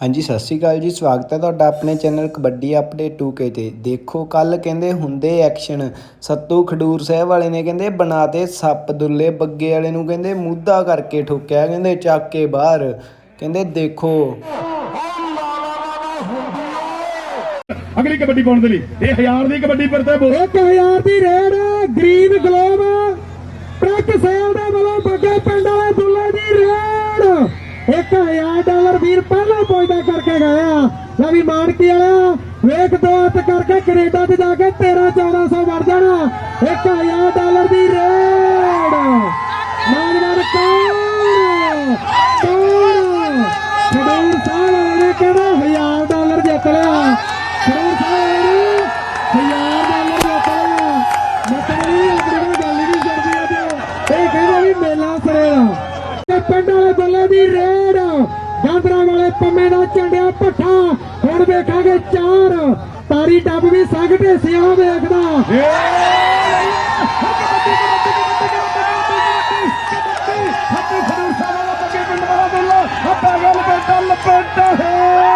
ਹਾਂਜੀ ਸਤਿ ਸ਼੍ਰੀ ਅਕਾਲ ਜੀ ਸਵਾਗਤ ਹੈ ਤੁਹਾਡਾ ਆਪਣੇ ਚੈਨਲ ਕਬੱਡੀ ਅਪਡੇਟ 2K ਤੇ। ਦੇਖੋ ਕੱਲ ਕਹਿੰਦੇ ਹੁੰਦੇ ਐਕਸ਼ਨ ਸੱਤੂ ਖਡੂਰ ਸਾਹਿਬ ਵਾਲੇ ਨੇ ਕਹਿੰਦੇ ਬਣਾਤੇ ਸੱਪ ਦੁੱਲੇ ਬੱਗੇ ਵਾਲੇ ਨੂੰ ਕਹਿੰਦੇ ਮੁੱਦਾ ਕਰਕੇ ਠੋਕਿਆ ਕਹਿੰਦੇ ਚੱਕ ਕੇ ਬਾਹਰ। ਕਹਿੰਦੇ ਦੇਖੋ। ਅਗਲੀ ਕਬੱਡੀ ਪਾਉਣ ਦੇ ਲਈ? ਇਹ ਹਜ਼ਾਰ ਦੀ ਕਬੱਡੀ ਪਰ ਤੇ ਬੋਲ। 1000 ਦੀ red green globe. Truck sale ਦੇ ਵੱਲੋਂ ਬੱਗੇ ਪਿੰਡ ਵਾਲੇ ਦੁੱਲੇ ਦੀ ਰੇਡ। 1000 ਡਾਲਰ ਵੀਰ ਪਹਿਲਾਂ ਪਹੁੰਚਦਾ ਕਰਕੇ ਗਇਆ ਲੈ ਵੀ ਮਾਨਕੀ ਵਾਲਾ, ਵੇਖ ਦੋ ਹੱਥ ਕਰਕੇ ਕੈਨੇਡਾ ਚ ਜਾ ਕੇ 13 1400 ਵੜ ਜਾਣਾ। 1000 ਡਾਲਰ ਦੀ ਰੇਡ। ਮਾਨਵਰ ਕੌਣ? ਕੌਣ? ਖਡੂਰ ਸਾਹਿਬ ਨੇ ਕਹਿੰਦਾ 1000 ਡਾਲਰ ਜਿੱਤ ਲਿਆ? ਖਡੂਰ ਸਾਹਿਬ ਨੇ ਹਜ਼ਾਰ ਡਾਲਰ ਜਿੱਤ ਲਿਆ। ਮਤਲਬ ਇਹ ਆਪਣੀ ਗੱਲ ਨਹੀਂ ਕਰਦੀ ਅੱਜ ਇਹ ਕਹਿੰਦਾ ਵੀ ਮੇਲਾ ਸਰੇਗਾ ਤੇ ਪਿੰਡ ਵਾਲੇ ਬੱਲੇ ਦੀ ਰੇਡ। ਗਾਂਦਰਾ ਵਾਲੇ ਪੰਮੇ ਦਾ ਝੰਡਿਆ ਪੱਠਾ। ਹੁਣ ਵੇਖਾਂਗੇ ਚਾਰ। ਤਾਰੀ ਟੱਪ ਵੀ ਸੰਗ ਢੇਸਿਆ ਵੇਖਦਾ। ਹੱਥੀ ਖਡੂਰ ਸਾਹਿਬ ਵਾਲਾ ਬੱਗੇ ਪਿੰਡ ਵਾਲਾ ਬੋਲੋ ਹੱਥਾ ਗੱਲ ਬੇਟਾ ਲਪੇਟ ਹੈ ਆ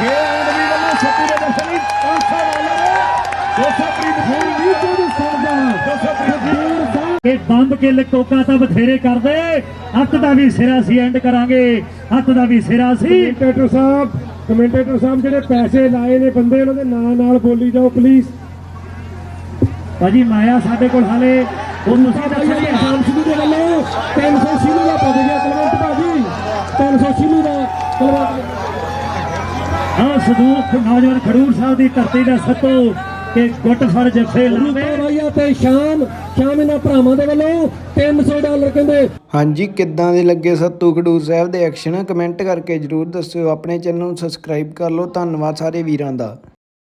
ਕੇ ਆਂਦਵੀ ਵੱਲੋਂ ਛੱਤੀ ਦੇ ਦਰਸ਼ਨੀ 500 ਡਾਲਰ 200 ਪ੍ਰੀਤ ਫੂਲ ਵੀ ਜਦ ਸਰਦਾ 200 ਪ੍ਰੀਤ ਕਿ ਬੰਬ ਕੇ ਕੋਕਾ ਤਾਂ ਬਥੇਰੇ ਕਰਦੇ। ਹੱਥ ਦਾ ਵੀ ਸਿਰਾ ਸੀ ਐਂਡ ਕਰਾਂਗੇ। ਹੱਥ ਦਾ ਵੀ ਸਿਰਾ ਸੀ। ਕਮੈਂਟੇਟਰ ਸਾਹਿਬ ਕਮੈਂਟੇਟਰ ਸਾਹਿਬ ਜਿਹੜੇ ਪੈਸੇ ਲਾਏ ਨੇ ਬੰਦੇ ਉਹਨਾਂ ਦੇ ਨਾਂ ਨਾਲ ਬੋਲੀ ਜਾਓ ਪਲੀਜ਼ ਭਾਜੀ ਮਾਇਆ ਸਾਡੇ ਕੋਲ ਹਾਲੇ ਉਹ ਤੁਸੀਂ ਦੱਸੋ ਇਲਜ਼ਾਮ ਸਿੱਧੂ ਦੇ ਵੱਲੋਂ 300 ਸਿੱਧੂ ਦਾ ਪਦ ਗਿਆ ਕੁਲਵੰਤ ਭਾਜੀ। 300 ਸਿੱਧੂ ਦਾ ਕੁਲਵੰਤ। ਹਾਂ ਸਦੂਰ ਨੌਜਵਾਨ ਖਡੂਰ ਸਾਹਿਬ ਦੀ ਧਰਤੀ ਦਾ ਸੱਤੋ ਕਿ ਗੁੱਟ ਫੜ ਜੱਫੇ ਲਾਵੇ ਰੂਪਾ ਭਾਈਆ ਤੇ ਸ਼ਾਮ ਸ਼ਾਮ ਇਹਨਾਂ ਭਰਾਵਾਂ ਦੇ ਵੱਲੋਂ 300 ਡਾਲਰ ਕਹਿੰਦੇ। ਹਾਂਜੀ ਕਿੱਦਾਂ ਦੇ ਲੱਗੇ ਸੱਤੂ ਖਡੂਰ ਸਾਹਿਬ ਦੇ ਐਕਸ਼ਨ ਕਮੈਂਟ ਕਰਕੇ ਜਰੂਰ ਦੱਸਿਓ ਆਪਣੇ ਚੈਨਲ ਨੂੰ ਸਬਸਕ੍ਰਾਈਬ ਕਰ ਲਓ। ਧੰਨਵਾਦ ਸਾਰੇ ਵੀਰਾਂ ਦਾ।